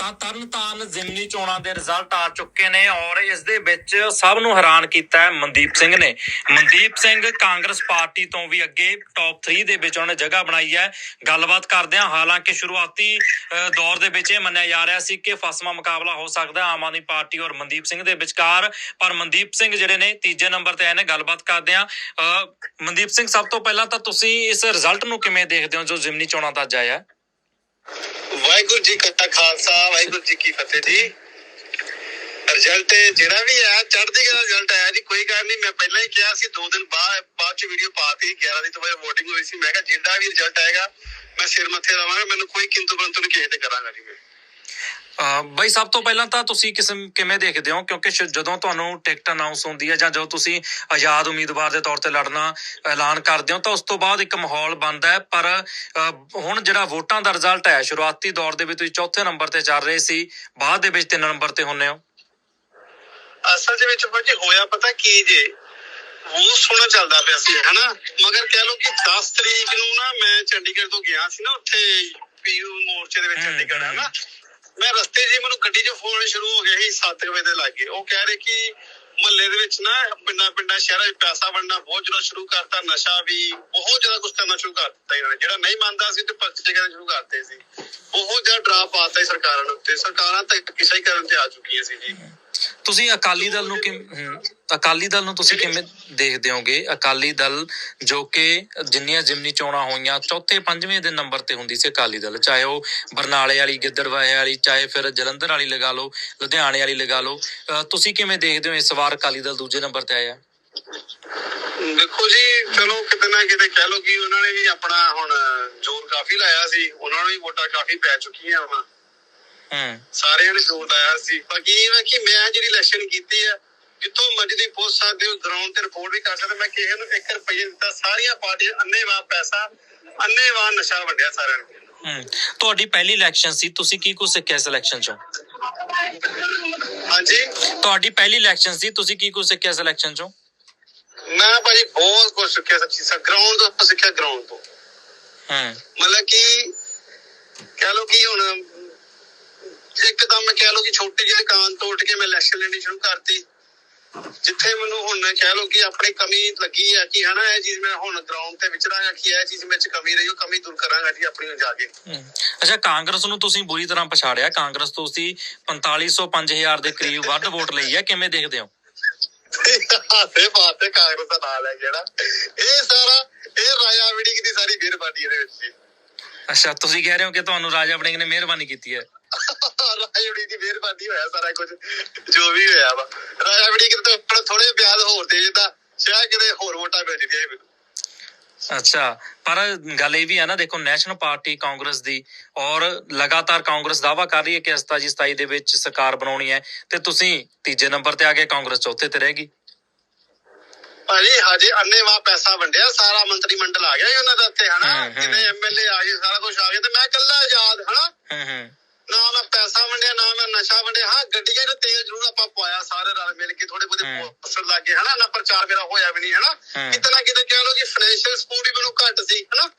ਤਾਂ ਤਰਨਤਾਰਨ ਜ਼ਿਮਨੀ ਚੋਣਾਂ ਦੇ ਰਿਜ਼ਲਟ ਆ ਚੁੱਕੇ ਨੇ ਔਰ ਇਸ ਦੇ ਵਿੱਚ ਸਭ ਨੂੰ ਹੈਰਾਨ ਕੀਤਾ ਹੈ ਮਨਦੀਪ ਸਿੰਘ ਨੇ। ਮਨਦੀਪ ਸਿੰਘ ਕਾਂਗਰਸ ਪਾਰਟੀ ਤੋਂ ਵੀ ਅੱਗੇ ਟੌਪ 3 ਦੇ ਵਿੱਚ ਉਹਨੇ ਜਗ੍ਹਾ ਬਣਾਈ ਹੈ। ਗੱਲਬਾਤ ਕਰਦੇ ਹਾਂ। ਹਾਲਾਂਕਿ ਸ਼ੁਰੂਆਤੀ ਦੌਰ ਦੇ ਵਿੱਚ ਇਹ ਮੰਨਿਆ ਜਾ ਰਿਹਾ ਸੀ ਕਿ ਫਸਵਾ ਮੁਕਾਬਲਾ ਹੋ ਸਕਦਾ ਆਮ ਆਦਮੀ ਪਾਰਟੀ ਔਰ ਮਨਦੀਪ ਸਿੰਘ ਦੇ ਵਿਚਕਾਰ। ਪਰ ਮਨਦੀਪ ਸਿੰਘ ਜਿਹੜੇ ਨੇ ਤੀਜੇ ਨੰਬਰ ਤੇ ਆਏ ਨੇ। ਗੱਲਬਾਤ ਕਰਦੇ ਹਾਂ। ਮਨਦੀਪ ਸਿੰਘ, ਸਭ ਤੋਂ ਪਹਿਲਾਂ ਤਾਂ ਤੁਸੀਂ ਇਸ ਰਿਜ਼ਲਟ ਨੂੰ ਕਿਵੇਂ ਦੇਖਦੇ ਹੋ ਜੋ ਜ਼ਿਮਨੀ ਚੋਣਾਂ ਦਾ ਅੱਜ ਆਇਆ ਹੈ? ਵਾਹਿਗੁਰੂ ਜੀ ਕਾ ਖਾਲਸਾ, ਵਾਹਿਗੁਰੂ ਜੀ ਕੀ ਫਤਿਹ ਜੀ। ਰਿਜ਼ਲਟ ਜਿਹੜਾ ਵੀ ਆ, ਚੜ੍ਹਦੀ ਕਲਾ ਰਿਜ਼ਲਟ ਆਇਆ ਜੀ, ਕੋਈ ਗੱਲ ਨਹੀਂ ਮੈਂ ਪਹਿਲਾਂ ਹੀ ਕਿਹਾ ਸੀ, ਦੋ ਦਿਨ ਬਾਅਦ ਬਾਅਦ ਚ ਵੀਡੀਓ ਪਾਤੀ 11 ਦੀ ਤੋਂ ਬਾਅਦ VOTING ਹੋਈ ਸੀ। ਮੈਂ ਕਿਹਾ ਜਿੰਦਾ ਵੀ ਰਿਜ਼ਲਟ ਆਏਗਾ, ਮੈਂ ਸਿਰ ਮੱਥੇ ਲਾਵਾਂਗਾ, ਮੈਨੂੰ ਕੋਈ ਕਿੰਤੂ ਪਰੰਤੂ ਨਹੀਂ ਕਿਸੇ ਤੇ ਕਰਾਂਗਾ ਜੀ। ਮੈਂ ਬਈ ਸਭ ਤੋਂ ਪਹਿਲਾਂ ਤਾਂ ਤੁਸੀਂ ਕਿਸਮ ਕਿਵੇਂ ਦੇਖਦੇ ਹੋ? ਕਿਉਂਕਿ ਜਦੋਂ ਤੁਹਾਨੂੰ ਟਿਕਟ ਅਨਾਉਂਸ ਹੁੰਦੀ ਹੈ ਜਾਂ ਜਦੋਂ ਤੁਸੀਂ ਆਜ਼ਾਦ ਉਮੀਦਵਾਰ ਦੇ ਤੌਰ ਤੇ ਲੜਨਾ ਐਲਾਨ ਕਰਦੇ ਹੋ ਤਾਂ ਉਸ ਤੋਂ ਬਾਅਦ ਇੱਕ ਮਾਹੌਲ ਬਣਦਾ ਹੈ। ਪਰ ਹੁਣ ਜਿਹੜਾ ਵੋਟਾਂ ਦਾ ਰਿਜ਼ਲਟ ਹੈ ਸ਼ੁਰੂਆਤੀ ਦੌਰ ਦੇ ਵਿੱਚ ਤੁਸੀਂ ਚੌਥੇ ਨੰਬਰ ਤੇ ਚੱਲ ਰਹੇ ਸੀ ਬਾਅਦ ਦੇ ਵਿੱਚ ਤਿੰਨ ਨੰਬਰ ਤੇ ਹੁੰਨੇ ਹੋ। ਅਸਲ ਦੇ ਵਿੱਚ ਭਾਜੀ ਹੋਇਆ ਪਤਾ ਕੀ ਜੇ? ਉਹ ਸੋਹਣਾ ਚੱਲਦਾ ਪਿਆ ਸੀ ਹਨਾ? ਮਗਰ ਕਹਿ ਲਓ ਕਿ 10 ਤਰੀਕ ਨੂੰ ਨਾ ਮੈਂ ਚੰਡੀਗੜ੍ਹ ਤੋਂ ਗਿਆ ਸੀ ਨਾ ਉੱਥੇ ਪੀਯੂ ਮੋਰਚੇ ਦੇ ਵਿੱਚ ਚੰਡੀਗੜ੍ਹ। ਹਨਾ? ਮੈਂ ਰਸਤੇ 'ਚ ਹੀ ਮੈਨੂੰ ਗੱਡੀ 'ਚ ਫੋਨ ਸ਼ੁਰੂ ਹੋ ਗਿਆ ਸੀ 7 ਵਜੇ ਦੇ ਲੱਗੇ। ਉਹ ਕਹਿ ਰਹੇ ਕਿ ਮਹੱਲੇ ਦੇ ਵਿੱਚ ਨਾ ਪਿੰਡਾਂ ਪਿੰਡਾਂ ਸ਼ਹਿਰਾਂ 'ਚ ਪੈਸਾ ਵੰਡਣਾ ਬਹੁਤ ਜ਼ਿਆਦਾ ਸ਼ੁਰੂ ਕਰਤਾ, ਨਸ਼ਾ ਵੀ ਬਹੁਤ ਜ਼ਿਆਦਾ ਕੁਝ ਕਰਨਾ ਸ਼ੁਰੂ ਕਰ ਦਿੱਤਾ ਇਹਨਾਂ ਨੇ। ਜਿਹੜਾ ਨਹੀਂ ਮੰਨਦਾ ਸੀ ਤੇ ਪਰਚੇ ਕਰਨੇ ਸ਼ੁਰੂ ਕਰਤੇ ਸੀ। ਬਹੁਤ ਜ਼ਿਆਦਾ ਡਰਾ ਪਾਤਾ ਸੀ ਸਰਕਾਰਾਂ ਨੂੰ ਤੇ ਸਰਕਾਰਾਂ ਤਾਂ ਕਿਸੇ ਹੀ ਕਰਨ ਤੇ ਆ ਚੁੱਕੀਆਂ ਸੀ ਜੀ। ਤੁਸੀਂ ਅਕਾਲੀ ਦਲ ਨੂੰ ਕਿ ਅਕਾਲੀ ਦਲ ਨੂੰ ਤੁਸੀਂ ਕਿਵੇਂ ਦੇਖਦੇ ਹੋਗੇ? ਅਕਾਲੀ ਦਲ ਜੋ ਕਿ ਜਿੰਨੀਆਂ ਜਿਮਨੀ ਚੋਣਾਂ ਹੋਈਆਂ, ਚੌਥੇ ਪੰਜਵੇਂ ਦੇ ਨੰਬਰ ਤੇ ਹੁੰਦੀ ਸੀ ਅਕਾਲੀ ਦਲ। ਚਾਹੇ ਉਹ ਬਰਨਾਲੇ ਵਾਲੀ ਗਿੱਦੜਵਾਹੇ ਵਾਲੀ, ਚਾਹੇ ਫਿਰ ਜਲੰਧਰ ਵਾਲੀ ਲਗਾ ਲਓ, ਲੁਧਿਆਣੇ ਵਾਲੀ ਲਗਾ ਲਓ। ਤੁਸੀਂ ਕਿਵੇਂ ਦੇਖਦੇ ਹੋ ਇਸ ਵਾਰ ਅਕਾਲੀ ਦਲ ਦੂਜੇ ਨੰਬਰ ਤੇ ਆਇਆ? ਦੇਖੋ ਜੀ, ਚਲੋ ਕਿਤੇ ਨਾ ਕਿਤੇ ਕਹਿ ਲਓ ਕਿ ਉਹਨਾਂ ਨੇ ਵੀ ਆਪਣਾ ਹੁਣ ਜ਼ੋਰ ਕਾਫੀ ਲਾਇਆ ਸੀ। ਉਹਨਾਂ ਨੂੰ ਵੀ ਵੋਟਾਂ ਕਾਫੀ ਪੈ ਚੁੱਕੀਆਂ ਹੁਣ। ਹੂੰ। ਸਾਰਿਆਂ ਨੇ ਜ਼ੋਰ ਲਾਇਆ ਸੀ। ਬਾਕੀ ਇਹ ਵਾ ਕਿ ਮੈਂ ਜਿਹੜੀ ਇਲੈਕਸ਼ਨ ਕੀਤੀ ਹੈ ਜਿੱਥੋਂ ਮਰਜ਼ੀ ਪੁੱਛ ਸਕਦੇ ਹੋ ਗਰਾਊਂਡ ਤੇ ਰਿਪੋਰਟ ਵੀ ਕਰ ਸਕਦੇ। ਮੈਂ ਕਿਸੇ ਨੂੰ 1 ਰੁਪਏ ਦਿੱਤਾ ਸਾਰੀਆਂ ਪਾਰਟੀਆਂ ਅੰਨੇਵਾਹ ਪੈਸਾ ਅੰਨੇਵਾਹ ਨਸ਼ਾ ਵੰਡਿਆ ਸਾਰਿਆਂ ਨੂੰ। ਹੂੰ। ਤੁਹਾਡੀ ਪਹਿਲੀ ਇਲੈਕਸ਼ਨ ਸੀ ਤੁਸੀਂ ਕੀ ਕੁਝ ਸਿੱਖਿਆ ਇਸ ਇਲੈਕਸ਼ਨ ਚੋਂ? ਹਾਂਜੀ? ਤੁਹਾਡੀ ਪਹਿਲੀ ਇਲੈਕਸ਼ਨ ਸੀ ਤੁਸੀਂ ਕੀ ਕੁਝ ਸਿੱਖਿਆ ਇਸ ਇਲੈਕਸ਼ਨ ਚੋਂ? ਮੈਂ ਭਾਜੀ ਬਹੁਤ ਕੁਝ ਸਿੱਖਿਆ ਸੱਚੀ ਸਾ ਗਰਾਊਂਡ ਤੋਂ ਸਿੱਖਿਆ ਗਰਾਊਂਡ ਤੋਂ। ਹੂੰ। ਮਤਲਬ ਕਿ ਕਹਿ ਲਓ ਕਿ ਹੁਣ ਇੱਕਦਮ ਮੈਂ ਕਹਿ ਲਓ ਕਿ ਛੋਟੀ ਜਿਹੀ ਦੁਕਾਨ ਤੋਂ ਉੱਠ ਕੇ ਮੈਂ ਇਲੈਕਸ਼ਨ ਲੈਣੀ ਸ਼ੁਰੂ ਕਰਤੀ। ਜਿੱਥੇ ਮੈਨੂੰ ਹੁਣ ਕਹਿ ਲਓ ਕਿ ਆਪਣੀ ਕਮੀ ਲੱਗੀ ਹੈ ਕਿ ਹਨਾ ਇਹ ਚੀਜ਼ ਮੈਂ ਹੁਣ ਗਰਾਊਂਡ ਤੇ ਵਿਚਰਾਂਗਾ ਕਿ ਇਹ ਚੀਜ਼ ਵਿੱਚ ਕਮੀ ਰਹੀ ਉਹ ਕਮੀ ਦੂਰ ਕਰਾਂਗਾ ਜੀ ਆਪਣੀ ਹੁਣ ਜਾ ਕੇ। ਅੱਛਾ ਕਾਂਗਰਸ ਨੂੰ ਤੁਸੀਂ ਬੁਰੀ ਤਰ੍ਹਾਂ ਪਛਾੜਿਆ। ਕਾਂਗਰਸ ਤੋਂ ਤੁਸੀਂ 4500 5000 ਦੇ ਕਰੀਬ ਵੱਧ ਵੋਟ ਲਈ ਹੈ ਕਿਵੇਂ ਦੇਖਦੇ ਹੋ? ਹਾਸੇ ਬਾਤ ਕਾਂਗਰਸ ਦਾ ਨਾਲ ਹੈ ਜਿਹੜਾ। ਇਹ ਸਾਰਾ ਇਹ ਰਾਜਾ ਵਿੜੀ ਦੀ ਸਾਰੀ ਮਿਹਰਬਾਨੀ ਇਹਦੇ ਵਿੱਚ ਅੱਛਾ ਤੁਸੀਂ ਕਹਿ ਰਹੇ ਹੋ ਕਿ ਤੁਹਾਨੂੰ ਰਾਜਾ ਵੜਿੰਗ ਨੇ ਮਿਹਰਬਾਨੀ ਕੀਤੀ ਹੈ। ਰਾਜਾ ਵਿੜੀ ਦੀ ਮਿਹਰਬਾਨੀ ਹੋਇਆ ਸਾਰਾ ਕੁਝ ਜੋ ਵੀ ਹੋਇਆ ਵਾ। ਰਾਜਾ ਵਿੜੀ ਕਿਤੇ ਆਪਣਾ ਥੋੜੇ ਬਿਆਦ ਹੋਰ ਦੇ ਜਿੱਦਾਂ ਸ਼ਾਇਦ ਕਿਤੇ ਹੋਰ ਵੋਟਾਂ ਮਿਲ ਜਾਂਦੀਆਂ ਮੈਨੂੰ ਅੱਛਾ ਪਰ ਗੱਲ ਇਹ ਵੀ ਹੈ ਨਾ ਦੇਖੋ ਨੈਸ਼ਨਲ ਪਾਰਟੀ ਕਾਂਗਰਸ ਦੀ ਔਰ ਲਗਾਤਾਰ ਕਾਂਗਰਸ ਦਾਵਾ ਕਰ ਰਹੀ ਹੈ ਕਿ ਅਸਤਾ ਜੀ 27 ਦੇ ਵਿੱਚ ਸਰਕਾਰ ਬਣਾਉਣੀ ਹੈ ਤੇ ਤੁਸੀਂ ਤੀਜੇ ਨੰਬਰ ਤੇ ਆ ਗਏ ਕਾਂਗਰਸ ਚੌਥੇ ਤੇ ਰਹੇਗੀ ਭਾਜੀ ਹਜੇ ਅੰਨੇਵਾ ਪੈਸਾ ਵੰਡਿਆ ਸਾਰਾ ਮੰਤਰੀ ਮੰਡਲ ਆ ਗਿਆ ਉਹਨਾਂ ਦਾ ਇੱਥੇ ਹਨਾ। ਜਿੰਨੇ ਐਮਐਲਏ ਆ ਗਏ ਸਾਰਾ ਕੁਝ ਆ ਗਿਆ ਤੇ ਮੈਂ ਇਕੱਲਾ ਆਜ਼ਾਦ ਹਨਾ? ਹੂੰ ਹੂੰ। ਨਾ ਮੈਂ ਪੈਸਾ ਵੰਡਿਆ ਨਾ ਮੈਂ ਨਸ਼ਾ ਵੰਡਿਆ। ਹਾਂ ਗੱਡੀਆਂ 'ਚ ਤੇਲ ਜ਼ਰੂਰ ਆਪਾਂ ਪਵਾਇਆ ਸਾਰੇ ਰਲ ਮਿਲ ਕੇ ਥੋੜੇ ਹਮ। ਪੋਸਟਰ ਲੱਗੇ ਹਨਾ? ਨਾ ਪ੍ਰਚਾਰ ਮੇਰਾ ਹੋਇਆ ਵੀ ਨਹੀਂ ਹਨਾ। ਕਿਤੇ ਨਾ ਕਿਤੇ ਕਹਿ ਲਓ ਕਿ ਫਾਈਨੈਂਸ਼ੀਅਲ ਸਪੋਰਟ ਵੀ ਮੈਨੂੰ ਘੱਟ ਸੀ ਹਨਾ?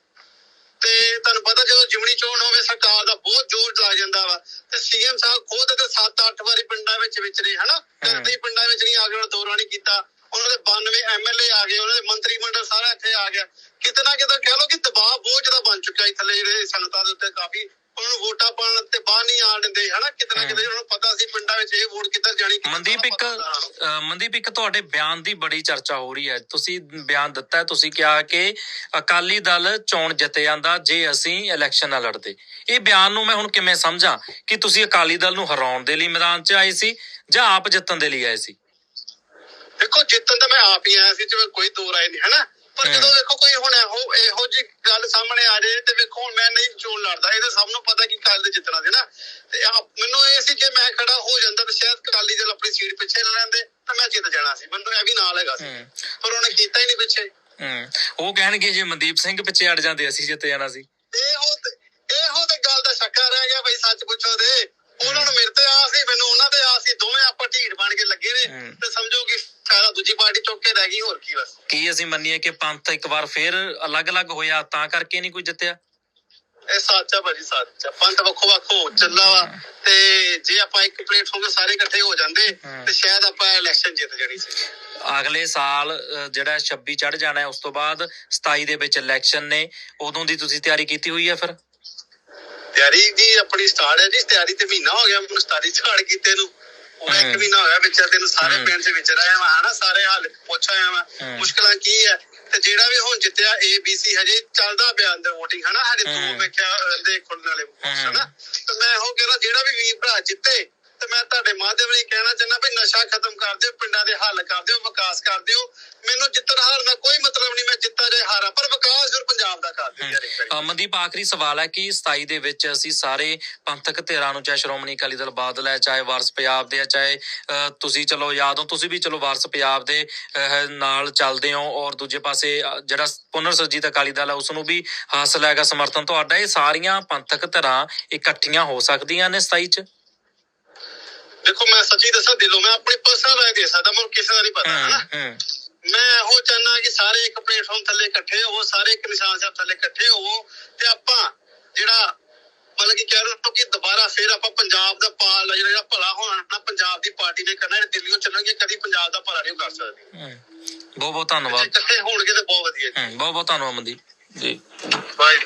ਤੇ ਤੁਹਾਨੂੰ ਪਤਾ ਜਦੋਂ ਜਿਮਣੀ ਚੋਣ ਹੋਵੇ ਸਰਕਾਰ ਦਾ ਬਹੁਤ ਜ਼ੋਰ ਲੱਗ ਜਾਂਦਾ ਵਾ। ਤੇ ਸੀਐਮ ਸਾਹਿਬ ਖੁਦ ਤੇ 7-8 ਵਾਰੀ ਪਿੰਡਾਂ ਵਿੱਚ ਵਿਚਰੇ ਹਨਾ? ਕਦੇ ਪਿੰਡਾਂ ਵਿੱਚ ਨਹੀਂ ਆ ਕੇ ਉਹਨਾਂ ਦੌਰਾ ਨਹੀਂ ਕੀਤਾ। ਉਹਨਾਂ ਦੇ 92 ਐਮਐਲਏ ਆ ਗਏ ਉਹਨਾਂ ਦੇ ਮੰਤਰੀ ਮੰਡਲ ਸਾਰਾ ਇੱਥੇ ਆ ਗਿਆ। ਕਿਤੇ ਨਾ ਕਿਤੇ ਕਹਿ ਲਓ ਕਿ ਦਬਾਅ ਬਹੁਤ ਜ਼ਿਆਦਾ ਬਣ ਚੁੱਕਾ ਹੈ ਥੱਲੇ ਜਿਹੜੇ ਸੰਗਤਾਂ ਦੇ ਉੱਤੇ ਕਾਫੀ ਉਹਨਾਂ ਨੂੰ ਵੋਟਾਂ ਪਾਉਣ ਤੇ ਬਾਹਰ ਨਹੀਂ ਆਣ ਦਿੰਦੇ ਹਨਾ? ਕਿਤੇ ਨਾ ਕਿਤੇ ਉਹਨਾਂ ਨੂੰ ਪਤਾ ਸੀ ਪਿੰਡਾਂ ਵਿੱਚ ਇਹ ਵੋਟ ਕਿੱਧਰ ਜਾਣੀ ਮਨਦੀਪ ਇੱਕ ਮਨਦੀਪ ਇੱਕ ਤੁਹਾਡੇ ਬਿਆਨ ਦੀ ਬੜੀ ਚਰਚਾ ਹੋ ਰਹੀ ਹੈ। ਤੁਸੀਂ ਬਿਆਨ ਦਿੱਤਾ ਹੈ ਤੁਸੀਂ ਕਿਹਾ ਕਿ ਅਕਾਲੀ ਦਲ ਚੋਣ ਜਿੱਤੇ ਜਾਂਦਾ ਜੇ ਅਸੀਂ ਇਲੈਕਸ਼ਨ ਨਾ ਲੜਦੇ। ਇਹ ਬਿਆਨ ਨੂੰ ਮੈਂ ਹੁਣ ਕਿਵੇਂ ਸਮਝਾਂ ਕਿ ਤੁਸੀਂ ਅਕਾਲੀ ਦਲ ਨੂੰ ਹਰਾਉਣ ਦੇ ਲਈ ਮੈਦਾਨ 'ਚ ਆਏ ਸੀ ਜਾਂ ਆਪ ਜਿੱਤਣ ਦੇ ਲਈ ਆਏ ਸੀ? ਦੇਖੋ ਜਿੱਤਣ ਤਾਂ ਮੈਂ ਆਪ ਹੀ ਆਇਆ ਸੀ ਜਿਵੇਂ ਕੋਈ ਦੋ ਰਾਏ ਨਹੀਂ ਹਨਾ? ਪਰ। ਜਦੋਂ ਵੇਖੋ ਕੋਈ ਹੁਣ ਇਹੋ ਇਹੋ ਜੀ ਗੱਲ ਸਾਹਮਣੇ ਆ ਜਾਏ ਤੇ ਵੇਖੋ ਹੁਣ ਮੈਂ ਨਹੀਂ ਚੋਣ ਲੜਦਾ ਇਹ ਤਾਂ ਸਭ ਨੂੰ ਪਤਾ ਕਿ ਕੱਲ ਦੇ ਜਿੱਤਣਾ ਸੀ ਨਾ। ਤੇ ਮੈਨੂੰ ਇਹ ਸੀ ਜੇ ਮੈਂ ਖੜਾ ਹੋ ਜਾਂਦਾ ਤੇ ਸ਼ਾਇਦ ਕਾਲੀ ਦਲ ਆਪਣੀ ਸੀਟ ਪਿੱਛੇ ਲੈ ਲੈਂਦੇ ਤਾਂ ਮੈਂ ਜਿੱਤ ਜਾਣਾ ਸੀ। ਮੈਨੂੰ ਇਹ ਵੀ ਨਾਲ ਹੈਗਾ ਸੀ। ਪਰ ਉਹਨੇ ਕੀਤਾ ਹੀ ਨਹੀਂ ਪਿੱਛੇ। ਉਹ ਕਹਿਣਗੇ ਜੇ ਮਨਦੀਪ ਸਿੰਘ ਪਿੱਛੇ ਅੜ ਜਾਂਦੇ ਅਸੀਂ ਜਿੱਤ ਜਾਣਾ ਸੀ। ਇਹੋ ਤੇ ਇਹੋ ਤੇ ਗੱਲ ਦਾ ਸ਼ੱਕਾ ਰਹਿ ਗਿਆ ਬਈ ਸੱਚ ਪੁੱਛੋ ਤੇ। ਉਹਨਾਂ ਨੂੰ ਮੇਰੇ ਤੇ ਆਸ ਸੀ ਮੈਨੂੰ ਉਹਨਾਂ ਤੇ ਆਸ ਸੀ ਦੋਵੇਂ ਆਪਾਂ ਢੀਡ ਬਣ ਕੇ ਲੱਗੇ ਨੇ। ਤੇ ਸਮਝੋ ਕਿ ਸਾਰਾ ਦੂਜੀ ਪਾਰਟੀ ਚੁੱਕ ਕੇ ਰਹਿ ਗਈ ਹੋਰ ਕੀ ਬਸ। ਕੀ ਅਸੀਂ ਮੰਨੀਏ ਕਿ ਪੰਥ ਇੱਕ ਵਾਰ ਫੇਰ ਅਲੱਗ-ਅਲੱਗ ਹੋਇਆ ਤਾਂ ਕਰਕੇ ਨਹੀਂ ਕੋਈ ਜਿੱਤਿਆ? ਇਹ ਸੱਚ ਆ ਭਾਜੀ ਸੱਚ ਆ। ਪੰਥ ਵੱਖੋ ਵੱਖ ਚੱਲਾ ਵਾ। ਤੇ ਆਪਾਂ ਇੱਕ ਪਲੇਟਫਾਰਮ ਤੇ ਸਾਰੇ ਇਕੱਠੇ ਹੋ ਜਾਂਦੇ। ਤੇ ਸ਼ਾਇਦ ਆਪਾਂ ਇਲੈਕਸ਼ਨ ਜਿੱਤ ਜਾਣੀ ਸੀ। ਅਗਲੇ ਸਾਲ ਜਿਹੜਾ 26 ਚੜ ਜਾਣਾ ਹੈ ਉਸ ਤੋਂ ਬਾਅਦ 27 ਦੇ ਵਿੱਚ ਇਲੈਕਸ਼ਨ ਨੇ। ਉਦੋਂ ਦੀ ਤੁਸੀਂ ਤਿਆਰੀ ਕੀਤੀ ਹੋਈ ਹੈ ਫਿਰ? ਤਿਆਰੀ ਜੀ ਆਪਣੀ ਸਟਾਰਟ ਹੈ ਜੀ ਤਿਆਰੀ ਤੇ ਮਹੀਨਾ ਹੋ ਗਿਆ ਮੈਨੂੰ ਸਟਾਰੀ ਸਟਾਰਟ ਕੀਤੇ ਨੂੰ ਉਹ ਇੱਕ। ਮਹੀਨਾ ਹੋਇਆ ਵਿੱਚ ਤੈਨੂੰ ਸਾਰੇ। ਪਿੰਡ ਦੇ ਵਿੱਚ ਰਿਹਾ ਵਾ ਹਨਾ ਸਾਰੇ ਹਾਲ ਪੁੱਛ ਆਇਆ। ਮੁਸ਼ਕਲਾਂ ਕੀ ਹੈ ਤੇ ਜਿਹੜਾ ਵੀ ਹੁਣ ਜਿੱਤਿਆ A B C ਹਜੇ ਚੱਲਦਾ ਪਿਆ ਅੰਦਰ VOTING ਹਨਾ ਹਜੇ ਦੋ। ਮੈਂ ਕਿਹਾ ਖੁੱਲਣ ਵਾਲੇ। ਹਨਾ ਤੇ ਮੈਂ ਉਹ ਕਹਿੰਦਾ ਜਿਹੜਾ ਵੀ ਵੀਰ ਭਰਾ ਜਿੱਤੇ ਤੇ ਮੈਂ ਤੁਹਾਡੇ ਮਾਧਿਅਮ ਰਾਹੀਂ ਕਹਿਣਾ ਚਾਹੁੰਦਾ ਵੀ ਨਸ਼ਾ ਖਤਮ ਕਰ ਦਿਓ ਪਿੰਡਾਂ ਦੇ ਹੱਲ ਕਰ ਦਿਓ ਵਿਕਾਸ ਕਰ ਦਿਓ ਮੈਨੂੰ ਜਿੱਤਣ ਹਾਰਨ ਦਾ ਕੋਈ ਮਤਲਬ ਨਹੀਂ ਮੈਂ ਜਿੱਤਾ ਜੇ ਹਾਰਾ ਪਰ ਵਿਕਾਸ ਅਮਨਦੀਪ ਆਖਰੀ ਸਵਾਲ ਹੈ ਕਿ 27 ਦੇ ਵਿੱਚ ਅਸੀਂ ਸਾਰੇ ਪੰਥਕ ਧਿਰਾਂ ਨੂੰ ਚਾਹੇ ਸ਼੍ਰੋਮਣੀ ਅਕਾਲੀ ਦਲ ਬਾਦਲ ਹੈ ਚਾਹੇ ਵਾਰਸ ਪੰਜਾਬ ਦੇ ਹੈ ਚਾਹੇ ਤੁਸੀਂ ਚਲੋ ਯਾਦ ਹੋ ਤੁਸੀਂ ਵੀ ਚਲੋ ਵਾਰਸ ਪੰਜਾਬ ਦੇ ਨਾਲ ਚੱਲਦੇ ਹੋ ਔਰ ਦੂਜੇ ਪਾਸੇ ਜਿਹੜਾ ਪੁਨਰ ਸਰਜੀਤ ਅਕਾਲੀ ਦਲ ਹੈ ਉਸ ਨੂੰ ਵੀ ਹਾਸਲ ਹੈਗਾ ਸਮਰਥਨ ਤੁਹਾਡਾ। ਇਹ ਸਾਰੀਆਂ ਪੰਥਕ ਧਿਰਾਂ ਇਕੱਠੀਆਂ ਹੋ ਸਕਦੀਆਂ ਨੇ 27 ਚ? ਦੇਖੋ ਮੈਂ ਸੱਚੀ ਦੱਸਾਂ ਦਿਲੋਂ ਮੈਂ ਆਪਣੀ ਪਰਸਨਲ ਰਾਏ ਦੇ ਸਕਦਾ ਮੈਨੂੰ ਕਿਸੇ ਦਾ ਨਹੀਂ ਪਤਾ ਹੂੰ ਹੂੰ। ਮੈਂ ਇਹੋ ਚਾਹਨਾ ਕਿ ਸਾਰੇ ਇੱਕ ਪਲੇਟਫਾਰਮ ਥੱਲੇ ਇਕੱਠੇ ਹੋਵੋ ਸਾਰੇ ਇੱਕ ਨਿਸ਼ਾਨ ਸਾਹਿਬ ਥੱਲੇ ਇਕੱਠੇ ਹੋਵੋ ਤੇ ਆਪਾਂ ਜਿਹੜਾ ਮਤਲਬ ਕਿ ਕਹਿ ਲਓ ਕਿ ਦੁਬਾਰਾ ਫੇਰ ਆਪਾਂ ਪੰਜਾਬ ਦਾ ਪਾਲ ਜਿਹੜਾ ਭਲਾ ਹੋਣਾ ਨਾ ਪੰਜਾਬ ਦੀ ਪਾਰਟੀ ਨੇ ਕਰਨਾ ਦਿੱਲੀੋਂ ਚੱਲਾਂਗੇ ਕਦੀ ਪੰਜਾਬ ਦਾ ਭਲਾ ਨਹੀਂ ਕਰ ਸਕਦੇ। ਹੂੰ। ਬਹੁਤ ਬਹੁਤ ਜੇ ਧੰਨਵਾਦ ਇਕੱਠੇ ਹੋਣਗੇ ਤਾਂ ਬਹੁਤ ਵਧੀਆ। ਹੂੰ ਬਹੁਤ ਬਹੁਤ ਧੰਨਵਾਦ ਅਮਨਦੀਪ ਜੀ। ਬਾਈ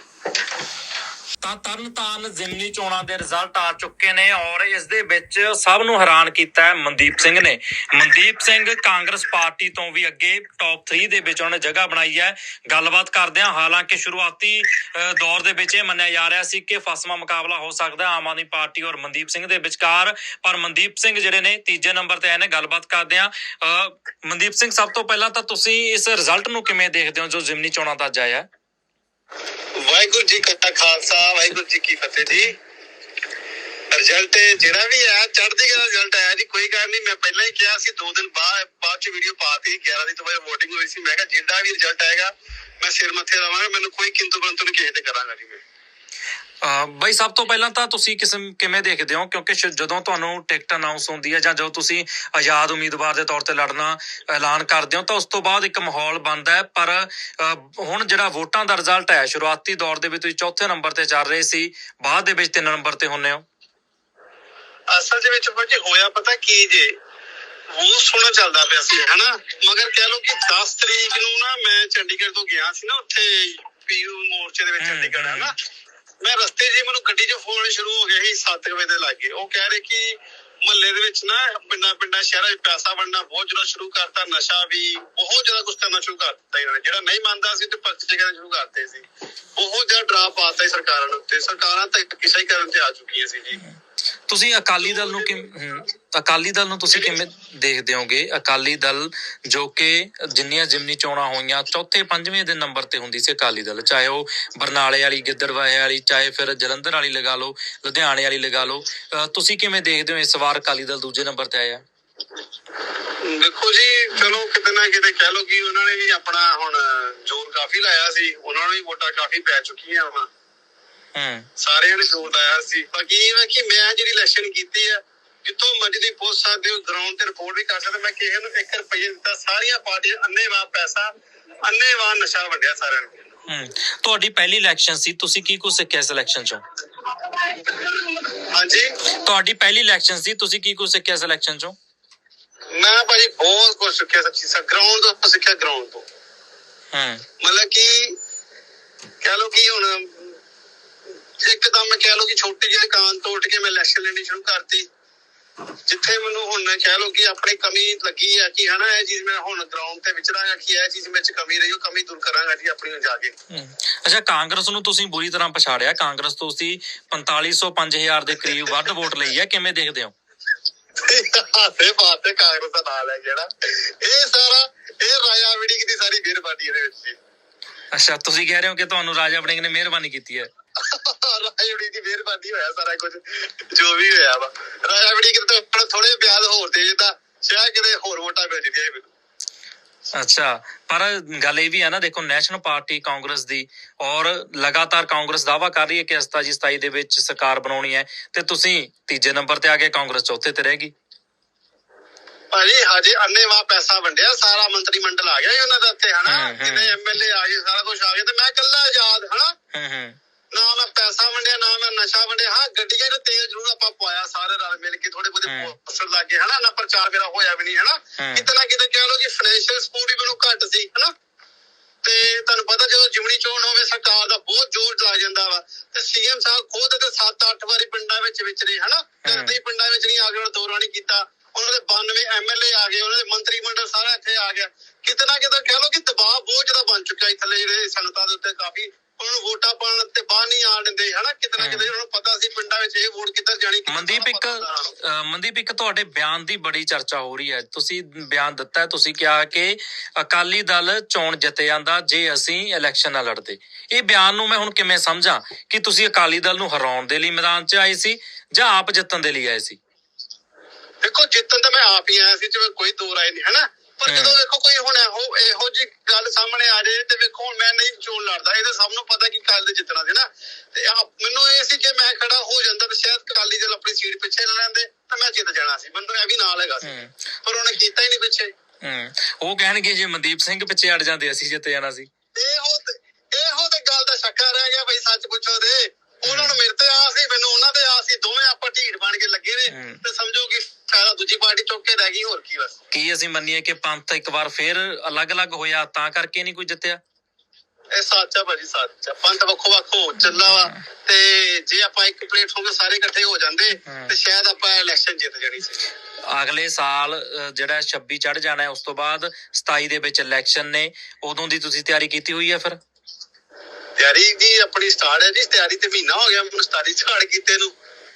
ਤਾਂ ਤਰਨਤਾਰਨ ਜ਼ਿਮਨੀ ਚੋਣਾਂ ਦੇ ਰਿਜ਼ਲਟ ਆ ਚੁੱਕੇ ਨੇ ਔਰ ਇਸ ਦੇ ਵਿੱਚ ਸਭ ਨੂੰ ਹੈਰਾਨ ਕੀਤਾ ਹੈ ਮਨਦੀਪ ਸਿੰਘ ਨੇ। ਮਨਦੀਪ ਸਿੰਘ ਕਾਂਗਰਸ ਪਾਰਟੀ ਤੋਂ ਵੀ ਅੱਗੇ ਟੌਪ 3 ਦੇ ਵਿੱਚ ਉਹਨੇ ਜਗ੍ਹਾ ਬਣਾਈ ਹੈ। ਗੱਲਬਾਤ ਕਰਦੇ ਹਾਂ, ਹਾਲਾਂਕਿ ਸ਼ੁਰੂਆਤੀ ਦੌਰ ਦੇ ਵਿੱਚ ਇਹ ਮੰਨਿਆ ਜਾ ਰਿਹਾ ਸੀ ਕਿ ਫਸਵਾ ਮੁਕਾਬਲਾ ਹੋ ਸਕਦਾ ਆਮ ਆਦਮੀ ਪਾਰਟੀ ਔਰ ਮਨਦੀਪ ਸਿੰਘ ਦੇ ਵਿਚਕਾਰ। ਪਰ ਮਨਦੀਪ ਸਿੰਘ ਜਿਹੜੇ ਨੇ ਤੀਜੇ ਨੰਬਰ ਤੇ ਆਏ ਨੇ, ਗੱਲਬਾਤ ਕਰਦੇ ਹਾਂ। ਮਨਦੀਪ ਸਿੰਘ, ਸਭ ਤੋਂ ਪਹਿਲਾਂ ਤਾਂ ਤੁਸੀਂ ਇਸ ਰਿਜ਼ਲਟ ਨੂੰ ਕਿਵੇਂ ਦੇਖਦੇ ਹੋ ਜੋ ਜ਼ਿਮਨੀ ਚੋਣਾਂ ਦਾ ਅੱਜ ਆਇਆ? ਹੈ? ਵਾਹਿਗੁਰੂ ਜੀ ਕਾ ਖਾਲਸਾ, ਵਾਹਿਗੁਰੂ ਜੀ ਕੀ ਫਤਿਹ ਜੀ। ਰਿਜ਼ਲਟ ਜਿਹੜਾ ਵੀ ਹੈ ਚੜ੍ਹਦੀ ਕਲਾ ਰਿਜ਼ਲਟ ਆਇਆ ਜੀ, ਕੋਈ ਗੱਲ ਨਹੀਂ, ਮੈਂ ਪਹਿਲਾਂ ਹੀ ਕਿਹਾ ਸੀ, ਦੋ ਦਿਨ ਬਾਅਦ ਬਾਅਦ ਚ ਵੀਡੀਓ ਪਾਤੀ 11 ਦੀ ਤੋਂ ਬਾਅਦ VOTING ਹੋਈ ਸੀ। ਮੈਂ ਕਿਹਾ ਜਿੰਦਾ ਵੀ ਰਿਜ਼ਲਟ ਆਏਗਾ, ਮੈਂ ਸਿਰ ਮੱਥੇ ਲਾਵਾਂਗਾ, ਮੈਨੂੰ ਕੋਈ ਕਿੰਤੂ ਪਰੰਤੂ ਨਹੀਂ ਕਿਸੇ ਤੇ ਕਰਾਂਗਾ ਜੀ ਮੈਂ। ਬਈ ਸਭ ਤੋਂ ਪਹਿਲਾਂ ਤਾਂ ਤੁਸੀਂ ਕਿਸਮ ਕਿਵੇਂ ਦੇਖਦੇ ਹੋ? ਕਿਉਂਕਿ ਜਦੋਂ ਤੁਹਾਨੂੰ ਟਿਕਟ ਅਨਾਉਂਸ ਹੁੰਦੀ ਹੈ ਜਾਂ ਜਦੋਂ ਤੁਸੀਂ ਆਜ਼ਾਦ ਉਮੀਦਵਾਰ ਦੇ ਤੌਰ ਤੇ ਲੜਨਾ ਐਲਾਨ ਕਰਦੇ ਹੋ ਤਾਂ ਉਸ ਤੋਂ ਬਾਅਦ ਇੱਕ ਮਾਹੌਲ ਬਣਦਾ ਹੈ। ਪਰ ਹੁਣ ਜਿਹੜਾ ਵੋਟਾਂ ਦਾ ਰਿਜ਼ਲਟ ਹੈ ਸ਼ੁਰੂਆਤੀ ਦੌਰ ਦੇ ਵਿੱਚ ਤੁਸੀਂ ਚੌਥੇ ਨੰਬਰ ਤੇ ਚੱਲ ਰਹੇ ਸੀ ਬਾਅਦ ਦੇ ਵਿੱਚ ਤਿੰਨ ਨੰਬਰ ਤੇ ਹੁੰਨੇ ਹੋ। ਅਸਲ ਦੇ ਵਿੱਚ ਭਾਜੀ ਹੋਇਆ ਪਤਾ ਕੀ ਜੇ? ਉਹ ਸੋਹਣਾ ਚੱਲਦਾ ਪਿਆ ਸੀ ਹਨਾ? ਮਗਰ ਕਹਿ ਲਓ ਕਿ 10 ਤਰੀਕ ਨੂੰ ਨਾ ਮੈਂ ਚੰਡੀਗੜ੍ਹ ਤੋਂ ਗਿਆ ਸੀ ਨਾ ਉੱਥੇ ਪੀਯੂ ਮੋਰਚੇ ਦੇ ਵਿੱਚ ਚੰਡੀਗੜ੍ਹ। ਹਨਾ? ਮੈਂ ਰਸਤੇ 'ਚ ਹੀ ਮੈਨੂੰ ਗੱਡੀ 'ਚ ਫੋਨ ਸ਼ੁਰੂ ਹੋ ਗਿਆ ਸੀ 7 ਵਜੇ ਦੇ ਲਾਗੇ। ਉਹ ਕਹਿ ਰਹੇ ਕਿ ਮਹੱਲੇ ਦੇ ਵਿੱਚ ਨਾ ਪਿੰਡਾਂ ਪਿੰਡਾਂ ਸ਼ਹਿਰਾਂ 'ਚ ਪੈਸਾ ਵੰਡਣਾ ਬਹੁਤ ਜ਼ਿਆਦਾ ਸ਼ੁਰੂ ਕਰਤਾ, ਨਸ਼ਾ ਵੀ ਬਹੁਤ ਜ਼ਿਆਦਾ ਕੁਝ ਕਰਨਾ ਸ਼ੁਰੂ ਕਰ ਦਿੱਤਾ ਇਹਨਾਂ ਨੇ। ਜਿਹੜਾ ਨਹੀਂ ਮੰਨਦਾ ਸੀ ਤੇ ਪਰਚੇ ਕਰਨੇ ਸ਼ੁਰੂ ਕਰਤੇ ਸੀ। ਬਹੁਤ ਜ਼ਿਆਦਾ ਡਰਾ ਪਾਤਾ ਸੀ ਸਰਕਾਰਾਂ ਨੂੰ ਤੇ ਸਰਕਾਰਾਂ ਤਾਂ ਕਿਸੇ ਹੀ ਕਰਨ ਤੇ ਆ ਚੁੱਕੀਆਂ ਸੀ ਜੀ। ਤੁਸੀਂ ਅਕਾਲੀ ਦਲ ਨੂੰ ਕਿਵੇਂ ਅਕਾਲੀ ਦਲ ਨੂੰ ਤੁਸੀਂ ਕਿਵੇਂ ਦੇਖਦੇ ਹੋਗੇ? ਅਕਾਲੀ ਦਲ ਜੋ ਕਿ ਜਿੰਨੀਆਂ ਜਿਮਨੀ ਚੋਣਾਂ ਹੋਈਆਂ, ਚੌਥੇ ਪੰਜਵੇਂ ਦੇ ਨੰਬਰ ਤੇ ਹੁੰਦੀ ਸੀ ਅਕਾਲੀ ਦਲ। ਚਾਹੇ ਉਹ ਬਰਨਾਲੇ ਵਾਲੀ ਗਿੱਦੜਵਾਹੇ ਵਾਲੀ, ਚਾਹੇ ਫਿਰ ਜਲੰਧਰ ਵਾਲੀ ਲਗਾ ਲਓ, ਲੁਧਿਆਣੇ ਵਾਲੀ ਲਗਾ ਲਓ। ਤੁਸੀਂ ਕਿਵੇਂ ਦੇਖਦੇ ਹੋ ਇਸ ਵਾਰ ਅਕਾਲੀ ਦਲ ਦੂਜੇ ਨੰਬਰ ਤੇ ਆਇਆ? ਦੇਖੋ ਜੀ, ਚਲੋ ਕਿਤੇ ਨਾ ਕਿਤੇ ਕਹਿ ਲਓ ਕਿ ਉਹਨਾਂ ਨੇ ਵੀ ਆਪਣਾ ਹੁਣ ਜ਼ੋਰ ਕਾਫੀ ਲਾਇਆ ਸੀ। ਉਹਨਾਂ ਨੂੰ ਵੀ ਵੋਟਾਂ ਕਾਫੀ ਪੈ ਚੁੱਕੀਆਂ ਵਾ ਸਾਰਿਆਂ ਨੇ ਜ਼ੋਰ ਲਾਇਆ ਸੀ। ਬਾਕੀ ਇਹ ਵਾ ਕਿ ਮੈਂ ਜਿਹੜੀ ਇਲੈਕਸ਼ਨ ਕੀਤੀ ਆ ਜਿੱਥੋਂ ਮਰਜ਼ੀ ਦੀ ਪੁੱਛ ਸਕਦੇ ਹੋ ਗਰਾਊਂਡ ਤੇ ਰਿਪੋਰਟ ਵੀ ਕਰ ਸਕਦੇ ਮੈਂ ਕਿਸੇ ਨੂੰ 1 ਰੁਪਏ ਦਿੱਤਾ। ਸਾਰੀਆਂ ਪਾਰਟੀਆਂ ਅੰਨੇਵਾਹ ਪੈਸਾ ਅੰਨੇਵਾਹ ਨਸ਼ਾ ਵੰਡਿਆ ਸਾਰਿਆਂ ਨੂੰ। ਹੂੰ। ਤੁਹਾਡੀ ਪਹਿਲੀ ਇਲੈਕਸ਼ਨ ਸੀ ਤੁਸੀਂ ਕੀ ਕੁਝ ਸਿੱਖਿਆ ਇਸ ਇਲੈਕਸ਼ਨ ਚੋਂ? ਹਾਂਜੀ। ਤੁਹਾਡੀ ਪਹਿਲੀ ਇਲੈਕਸ਼ਨ ਸੀ ਤੁਸੀਂ ਕੀ ਕੁਝ ਸਿੱਖਿਆ ਇਸ ਇਲੈਕਸ਼ਨ ਚੋਂ? ਮੈਂ ਭਾਜੀ ਬਹੁਤ ਕੁਝ ਸਿੱਖਿਆ ਸੱਚੀ ਸਾ ਗਰਾਊਂਡ ਤੋਂ ਸਿੱਖਿਆ ਗਰਾਊਂਡ ਤੋਂ। ਹੂੰ। ਮਤਲਬ ਕਿ ਕਹਿ ਲਓ ਕਿ ਹੁਣ ਇੱਕਦਮ ਕਹਿ ਲਓ ਕਿ ਛੋਟੀ ਜਿਹੀ ਦੁਕਾਨ ਤੋਂ ਉੱਠ ਕੇ ਮੈਂ ਇਲੈਕਸ਼ਨ ਲੈਣੀ ਸ਼ੁਰੂ ਕਰਤੀ। ਜਿੱਥੇ ਮੈਨੂੰ ਹੁਣ ਕਹਿ ਲਓ ਕਿ ਆਪਣੀ ਕਮੀ ਲੱਗੀ ਆ ਕਿ ਹਨਾ ਇਹ ਚੀਜ਼ ਮੈਂ ਹੁਣ ਗਰਾਊਂਡ ਤੇ ਵਿਚਰਾਂਗਾ ਕਿ ਇਹ ਚੀਜ਼ ਵਿੱਚ ਕਮੀ ਰਹੀ ਉਹ ਕਮੀ ਦੂਰ ਕਰਾਂਗਾ ਜੀ ਆਪਣੀ ਨੂੰ ਜਾ ਕੇ। ਅੱਛਾ ਕਾਂਗਰਸ ਨੂੰ ਤੁਸੀਂ ਬੁਰੀ ਤਰ੍ਹਾਂ ਪਛਾੜਿਆ। ਕਾਂਗਰਸ ਤੋਂ ਤੁਸੀਂ 4500 5000 ਦੇ ਕਰੀਬ ਵੱਧ ਵੋਟ ਲਈ ਹੈ ਕਿਵੇਂ ਦੇਖਦੇ ਹੋ? ਹਾਸੇ ਬਾਤੇ ਕਾਂਗਰਸ ਦਾ ਨਾਲ ਹੈ ਜਿਹੜਾ ਇਹ ਸਾਰਾ ਇਹ ਰਾਜਾ ਵਿੜੀ ਦੀ ਸਾਰੀ ਮਿਹਰਬਾਨੀ ਇਹਦੇ ਵਿੱਚ ਅੱਛਾ ਤੁਸੀਂ ਕਹਿ ਰਹੇ ਹੋ ਕਿ ਤੁਹਾਨੂੰ ਰਾਜਾ ਵੜਿੰਗ ਨੇ ਮਿਹਰਬਾਨੀ ਕੀਤੀ ਹੈ। ਰਾਜਾ ਵਿੜੀ ਦੀ ਮਿਹਰਬਾਨੀ ਹੋਇਆ ਸਾਰਾ ਕੁਝ ਜੋ ਵੀ ਹੋਇਆ ਵਾ। ਰਾਜਾ ਵਿੜੀ ਕਿਤੇ ਆਪਣਾ ਥੋੜੇ ਬਿਆਦ ਹੋਰ ਦੇ ਜਿੱਦਾਂ ਸ਼ਾਇਦ ਕਿਤੇ ਹੋਰ ਵੋਟਾਂ ਮਿਲ ਜਾਂਦੀਆਂ ਮੈਨੂੰ ਅੱਛਾ ਪਰ ਗੱਲ ਇਹ ਵੀ ਹੈ ਨਾ ਦੇਖੋ ਨੈਸ਼ਨਲ ਪਾਰਟੀ ਕਾਂਗਰਸ ਦੀ ਔਰ ਲਗਾਤਾਰ ਕਾਂਗਰਸ ਦਾਵਾ ਕਰ ਰਹੀ ਹੈ ਕਿ ਅਸਤਾ ਜੀ 27 ਦੇ ਵਿੱਚ ਸਰਕਾਰ ਬਣਾਉਣੀ ਹੈ ਤੇ ਤੁਸੀਂ ਤੀਜੇ ਨੰਬਰ ਤੇ ਆ ਕੇ ਕਾਂਗਰਸ ਚੌਥੇ ਤੇ ਰਹੇਗੀ ਭਾਜੀ ਹਜੇ ਅੰਨੇਵਾ ਪੈਸਾ ਵੰਡਿਆ ਸਾਰਾ ਮੰਤਰੀ ਮੰਡਲ ਆ ਗਿਆ ਉਹਨਾਂ ਦਾ ਇੱਥੇ ਹਨਾ। ਜਿੰਨੇ ਐਮਐਲਏ ਆ ਗਏ ਸਾਰਾ ਕੁਝ ਆ ਗਿਆ ਤੇ ਮੈਂ ਇਕੱਲਾ ਆਜ਼ਾਦ ਹਨਾ? ਹੂੰ ਹੂੰ। ਨਾ ਮੈਂ ਪੈਸਾ ਵੰਡਿਆ ਨਾ ਮੈਂ ਨਸ਼ਾ ਵੰਡਿਆ। ਹਾਂ ਗੱਡੀਆਂ 'ਚ ਤੇਲ ਜ਼ਰੂਰ ਆਪਾਂ ਪਵਾਇਆ ਸਾਰੇ ਰਲ ਮਿਲ ਕੇ ਉਹਦੇ ਹਮ। ਪੋਸਟਰ ਲੱਗੇ ਹਨਾ? ਨਾ ਪ੍ਰਚਾਰ ਮੇਰਾ ਹੋਇਆ ਵੀ ਨਹੀਂ ਹਨਾ। ਕਿਤੇ ਨਾ ਕਿਤੇ ਕਹਿ ਲਓ ਕਿ ਫਾਈਨੈਂਸ਼ੀਅਲ ਸਪੋਰਟ ਹੀ ਮੈਨੂੰ ਘੱਟ ਸੀ ਹਨਾ? ਤੇ ਤੁਹਾਨੂੰ ਪਤਾ ਜਦੋਂ ਜਿਮਣੀ ਚੋਣ ਹੋਵੇ ਸਰਕਾਰ ਦਾ ਬਹੁਤ ਜ਼ੋਰ ਲੱਗ ਜਾਂਦਾ ਵਾ ਤੇ ਸੀਐਮ ਸਾਹਿਬ ਖੁਦ ਤੇ 7-8 ਵਾਰੀ ਪਿੰਡਾਂ ਵਿੱਚ ਵਿਚਰੇ ਹਨਾ? ਕਦੇ ਪਿੰਡਾਂ ਵਿੱਚ ਨਹੀਂ ਆ ਕੇ ਉਹਨਾਂ ਦੌਰਾ ਨਹੀਂ ਕੀਤਾ। ਉਹਨਾਂ ਦੇ 92 ਐਮਐਲਏ ਆ ਗਏ ਉਹਨਾਂ ਦੇ ਮੰਤਰੀ ਮੰਡਲ ਸਾਰਾ ਇੱਥੇ ਆ ਗਿਆ। ਕਿਤੇ ਨਾ ਕਿਤੇ ਕਹਿ ਲਓ ਕਿ ਦਬਾਅ ਬਹੁਤ ਜ਼ਿਆਦਾ ਬਣ ਚੁੱਕਾ ਹੈ ਥੱਲੇ ਜਿਹੜੇ ਸੰਗਤਾਂ ਦੇ ਉੱਤੇ ਕਾਫੀ ਉਹਨਾਂ ਵੋਟਾਂ ਪਾਉਣ ਤੇ ਬਾਹਰ ਨਹੀਂ ਆਣ ਦਿੰਦੇ ਹਨਾ? ਕਿਤੇ ਨਾ ਕਿਤੇ ਉਹਨਾਂ ਨੂੰ ਪਤਾ ਸੀ ਪਿੰਡਾਂ ਵਿੱਚ ਇਹ ਵੋਟ ਕਿੱਧਰ ਜਾਣੀ ਮਨਦੀਪ ਇੱਕ ਮਨਦੀਪ ਇੱਕ ਤੁਹਾਡੇ ਬਿਆਨ ਦੀ ਬੜੀ ਚਰਚਾ ਹੋ ਰਹੀ ਹੈ। ਤੁਸੀਂ ਬਿਆਨ ਦਿੱਤਾ ਹੈ ਤੁਸੀਂ ਕਿਹਾ ਕਿ ਅਕਾਲੀ ਦਲ ਚੋਣ ਜਿੱਤੇ ਜਾਂਦਾ ਜੇ ਅਸੀਂ ਇਲੈਕਸ਼ਨ ਨਾ ਲੜਦੇ। ਇਹ ਬਿਆਨ ਨੂੰ ਮੈਂ ਹੁਣ ਕਿਵੇਂ ਸਮਝਾਂ ਕਿ ਤੁਸੀਂ ਅਕਾਲੀ ਦਲ ਨੂੰ ਹਰਾਉਣ ਦੇ ਲਈ ਮੈਦਾਨ 'ਚ ਆਏ ਸੀ ਜਾਂ ਆਪ ਜਿੱਤਣ ਦੇ ਲਈ ਆਏ ਸੀ? ਦੇਖੋ ਜਿੱਤਣ ਤਾਂ ਮੈਂ ਆਪ ਹੀ ਆਇਆ ਸੀ ਜਿਵੇਂ ਕੋਈ ਦੋ ਰਾਏ ਨਹੀਂ ਹਨਾ? ਪਰ। ਜਦੋਂ ਵੇਖੋ ਕੋਈ ਹੁਣ ਇਹੋ ਇਹੋ ਜੀ ਗੱਲ ਸਾਹਮਣੇ ਆ ਜਾਏ ਤੇ ਵੇਖੋ ਹੁਣ ਮੈਂ ਨਹੀਂ ਚੋਣ ਲੜਦਾ ਇਹ ਤਾਂ ਸਭ ਨੂੰ ਪਤਾ ਕਿ ਕੱਲ ਦੇ ਜਿੱਤਣਾ ਸੀ ਨਾ। ਤੇ ਮੈਨੂੰ ਇਹ ਸੀ ਜੇ ਮੈਂ ਖੜਾ ਹੋ ਜਾਂਦਾ ਤਾਂ ਸ਼ਾਇਦ ਕਾਲੀ ਦਲ ਆਪਣੀ ਸੀਟ ਪਿੱਛੇ ਲੈ ਲੈਂਦੇ ਤਾਂ ਮੈਂ ਜਿੱਤ ਜਾਣਾ ਸੀ। ਮੈਨੂੰ ਇਹ ਵੀ ਨਾਲ ਹੈਗਾ ਸੀ। ਪਰ ਉਹਨੇ ਕੀਤਾ ਹੀ ਨਹੀਂ ਪਿੱਛੇ। ਉਹ ਕਹਿਣਗੇ ਜੇ ਮਨਦੀਪ ਸਿੰਘ ਪਿੱਛੇ ਅੜ ਜਾਂਦੇ ਅਸੀਂ ਜਿੱਤ ਜਾਣਾ ਸੀ। ਇਹੋ ਇਹੋ ਤੇ ਗੱਲ ਦਾ ਸ਼ੱਕਾ ਰਹਿ ਗਿਆ ਬਈ ਸੱਚ ਪੁੱਛੋ ਤੇ। ਉਹਨਾਂ ਨੂੰ ਮੇਰੇ ਤੇ ਆ ਸੀ ਮੈਨੂੰ ਉਹਨਾਂ ਤੇ ਆ ਸੀ। ਦੋਵੇਂ ਆਪਾਂ ਢੀਡ ਬਣ ਕੇ ਲੱਗੇ ਨੇ। ਤੇ ਸਮਝੋ ਕਿ ਸਾਰਾ ਦੂਜੀ ਪਾਰਟੀ ਚੁੱਕ ਕੇ ਰਹਿ ਗਈ ਹੋਰ ਕੀ ਬਸ। ਕੀ ਅਸੀਂ ਮੰਨੀਏ ਕਿ ਪੰਥ ਇੱਕ ਵਾਰ ਫੇਰ ਅਲੱਗ-ਅਲੱਗ ਹੋਇਆ ਤਾਂ ਕਰਕੇ ਨਹੀਂ ਕੋਈ ਜਿੱਤਿਆ? ਇਹ ਸੱਚ ਆ ਭਾਜੀ ਸੱਚ ਆ ਪੰਥ ਵੱਖੋ ਵੱਖੋ ਚੱਲਾ ਵਾ ਤੇ ਜੇ ਆਪਾਂ ਇੱਕ ਪਲੇਟਫਾਰਮ ਤੇ ਸਾਰੇ ਇਕੱਠੇ ਹੋ ਜਾਂਦੇ। ਤੇ ਸ਼ਾਇਦ ਆਪਾਂ ਇਲੈਕਸ਼ਨ ਜਿੱਤ ਜਾਣੀ ਸੀ ਅਗਲੇ ਸਾਲ ਜਿਹੜਾ 26 ਚੜ ਜਾਣਾ ਹੈ ਉਸ ਤੋਂ ਬਾਅਦ 27 ਦੇ ਵਿੱਚ ਇਲੈਕਸ਼ਨ ਨੇ ਉਦੋਂ ਦੀ ਤੁਸੀਂ ਤਿਆਰੀ ਕੀਤੀ ਹੋਈ ਹੈ ਫਿਰ ਤਿਆਰੀ ਜੀ ਆਪਣੀ ਸਟਾਰਟ ਹੈ ਜੀ ਤਿਆਰੀ ਤੇ ਮਹੀਨਾ ਹੋ ਗਿਆ ਮੈਨੂੰ ਸਟਾਰਟ ਸਟਾਰਟ ਕੀਤੇ ਨੂੰ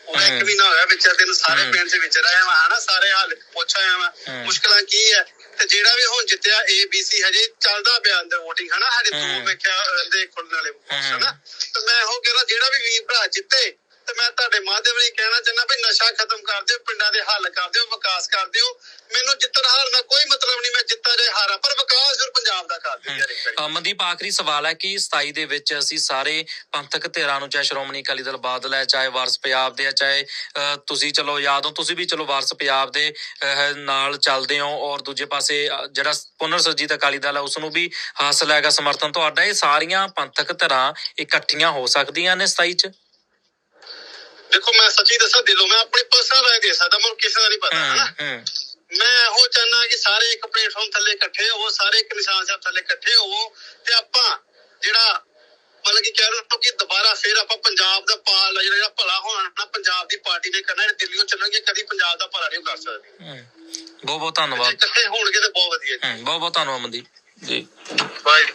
ਉਹ ਇੱਕ। ਮਹੀਨਾ ਹੋਇਆ ਵਿਚਾਰ ਤੈਨੂੰ ਸਾਰੇ। ਪਿੰਡ ਦੇ ਵਿੱਚ ਰਿਹਾ ਵਾ ਹਨਾ ਸਾਰੇ ਹਾਲ ਪੁੱਛ ਆਇਆ ਹਮ। ਮੁਸ਼ਕਲਾਂ ਕੀ ਹੈ ਤੇ ਜਿਹੜਾ ਵੀ ਹੁਣ ਜਿੱਤਿਆ ਏ ਬੀ ਸੀ ਹਜੇ ਚੱਲਦਾ ਪਿਆ ਅੰਦਰ VOTING ਹਨਾ ਹਜੇ ਦੋ। ਮੈਂ ਕਿਹਾ ਰਹਿੰਦੇ ਖੁੱਲਣ ਵਾਲੇ। ਹਨਾ ਤੇ ਮੈਂ ਉਹ ਕਹਿੰਦਾ ਜਿਹੜਾ ਵੀ ਵੀਰ ਭਰਾ ਜਿੱਤੇ ਤੇ ਮੈਂ ਤੁਹਾਡੇ ਮਾਧਿਅਮ ਰਾਹੀਂ ਕਹਿਣਾ ਚਾਹੁੰਦਾ ਵੀ ਨਸ਼ਾ ਖਤਮ ਕਰ ਦਿਓ ਪਿੰਡਾਂ ਦੇ ਹੱਲ ਕਰ ਦਿਓ ਵਿਕਾਸ ਕਰ ਦਿਓ ਮੈਨੂੰ ਜਿੱਤਣ ਹਾਰਨ ਦਾ ਕੋਈ ਮਤਲਬ ਨਹੀਂ ਮੈਂ ਜਿੱਤਾ ਜੇ ਹਾਰਾਂ ਪਰ ਵਿਕਾਸ ਜ਼ਰੂਰ ਪੰਜਾਬ ਦਾ ਕਰ ਦਿਓ ਯਾਰ ਇੱਕ ਵਾਰੀ। ਅਮਨਦੀਪ ਆਖਰੀ ਸਵਾਲ ਹੈ ਕਿ 27 ਦੇ ਵਿੱਚ ਅਸੀਂ ਸਾਰੇ ਪੰਥਕ ਧਿਰਾਂ ਨੂੰ ਚਾਹੇ ਸ਼੍ਰੋਮਣੀ ਅਕਾਲੀ ਦਲ ਬਾਦਲ ਹੈ ਚਾਹੇ ਵਾਰਸ ਪੰਜਾਬ ਦੇ ਹੈ ਚਾਹੇ ਤੁਸੀਂ ਚਲੋ ਯਾਦ ਹੋ ਤੁਸੀਂ ਵੀ ਚਲੋ ਵਾਰਸ ਪੰਜਾਬ ਦੇ ਨਾਲ ਚੱਲਦੇ ਹੋ ਔਰ ਦੂਜੇ ਪਾਸੇ ਜਿਹੜਾ ਪੁਨਰ ਸਰਜੀਤ ਅਕਾਲੀ ਦਲ ਹੈ ਉਸ ਨੂੰ ਵੀ ਹਾਸਲ ਹੈਗਾ ਸਮਰਥਨ ਤੁਹਾਡਾ। ਇਹ ਸਾਰੀਆਂ ਪੰਥਕ ਧਿਰਾਂ ਇਕੱਠੀਆਂ ਹੋ ਸਕਦੀਆਂ ਨੇ 27 ਚ? ਦੇਖੋ ਮੈਂ ਸੱਚੀ ਦੱਸਾਂ ਦਿਲੋਂ ਮੈਂ ਆਪਣੀ ਪਰਸਨਲ ਰਾਏ ਦੇ ਸਕਦਾ ਮੈਨੂੰ ਕਿਸੇ ਦਾ ਨਹੀਂ ਪਤਾ ਹੂੰ ਹੂੰ। ਮੈਂ ਇਹੋ ਚਾਹਨਾ ਕਿ ਸਾਰੇ ਇੱਕ ਪਲੇਟਫਾਰਮ ਥੱਲੇ ਇਕੱਠੇ ਹੋਵੋ ਸਾਰੇ ਇੱਕ ਨਿਸ਼ਾਨ ਸਾਹਿਬ ਥੱਲੇ ਇਕੱਠੇ ਹੋਵੋ ਤੇ ਆਪਾਂ ਜਿਹੜਾ ਮਤਲਬ ਕਿ ਕਹਿ ਲਓ ਕਿ ਦੁਬਾਰਾ ਫੇਰ ਆਪਾਂ ਪੰਜਾਬ ਦਾ ਪਾਲ ਜਿਹੜਾ ਜਿਹੜਾ ਭਲਾ ਹੋਣਾ ਨਾ ਪੰਜਾਬ ਦੀ ਪਾਰਟੀ ਨੇ ਕਰਨਾ ਜਿਹੜੇ ਦਿੱਲੀੋਂ ਚੱਲਣਗੇ ਕਦੀ ਪੰਜਾਬ ਦਾ ਭਲਾ ਨਹੀਂ ਕਰ ਸਕਦੇ। ਹੂੰ। ਬਹੁਤ ਬਹੁਤ ਜੇ ਧੰਨਵਾਦ ਇਕੱਠੇ ਹੋਣਗੇ ਤਾਂ ਬਹੁਤ ਵਧੀਆ ਹੂੰ ਬਹੁਤ ਬਹੁਤ ਧੰਨਵਾਦ ਅਮਨਦੀਪ ਜੀ। ਬਾਈ।